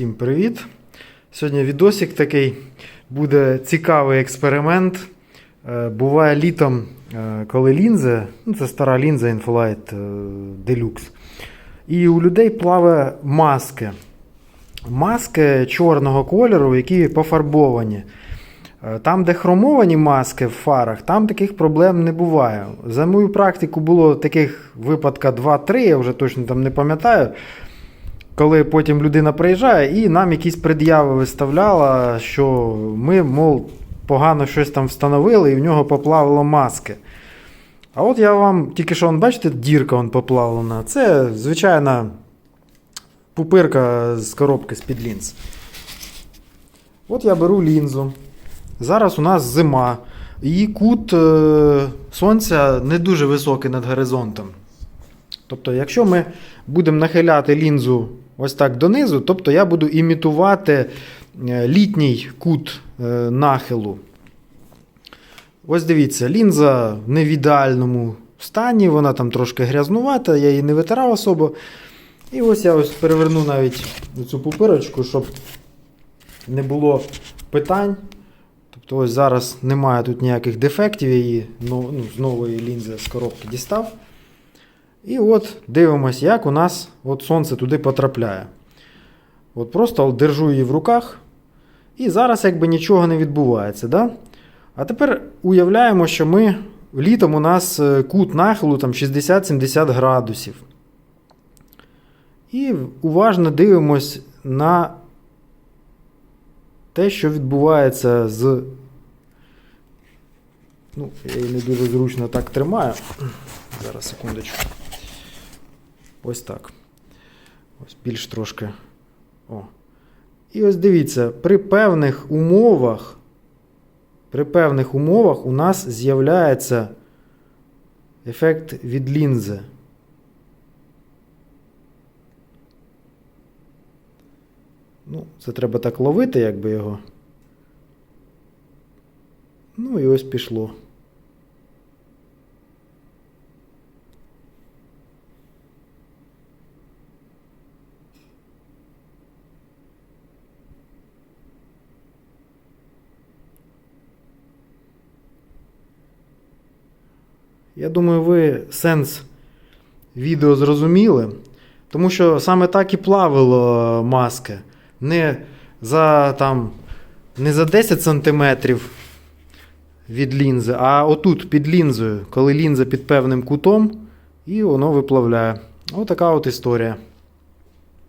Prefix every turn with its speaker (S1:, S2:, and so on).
S1: Всім привіт! Сьогодні відосик такий буде цікавий експеримент. Е, Буває літом, е, коли лінзи, ну це стара лінза Infolight е, Deluxe, і у людей плаває маски. Маски чорного кольору, які пофарбовані. Там, де хромовані маски в фарах, там таких проблем не буває. За мою практику було таких випадка 2-3, я вже точно там не пам'ятаю. Коли потім людина приїжджає і нам якісь пред'яви виставляла, що ми, мов, погано щось там встановили і в нього поплавило маски. А от я вам тільки що, бачите, дірка вон поплавлена. Це звичайна пупирка з коробки з-під лінз. От я беру лінзу. Зараз у нас зима. І кут е, сонця не дуже високий над горизонтом. Тобто, якщо ми будемо нахиляти лінзу ось так донизу, тобто я буду імітувати е, літній кут е, нахилу. Ось дивіться, лінза не в ідеальному стані, вона там трошки грязнувата, я її не витирав особо. І ось я ось переверну навіть цю пупирочку, щоб не було питань. Тобто ось зараз немає тут ніяких дефектів, я її ну, з нової лінзи з коробки дістав. І от дивимося, як у нас от сонце туди потрапляє. От Просто держу її в руках. І зараз якби нічого не відбувається. Да? А тепер уявляємо, що ми літом у нас е, кут нахилу там 60-70 градусів. І уважно дивимось на те, що відбувається з. Ну, я її не дуже зручно так тримаю. Зараз секундочку. Ось так. Ось більш трошки. О. І ось дивіться, при певних умовах, при певних умовах у нас з'являється ефект від лінзи. Ну, це треба так ловити, якби його. Ну і ось пішло. Я думаю, ви сенс відео зрозуміли, тому що саме так і плавило маски. Не за, там, не за 10 см від лінзи, а отут під лінзою, коли лінза під певним кутом, і воно виплавляє. Отака от історія.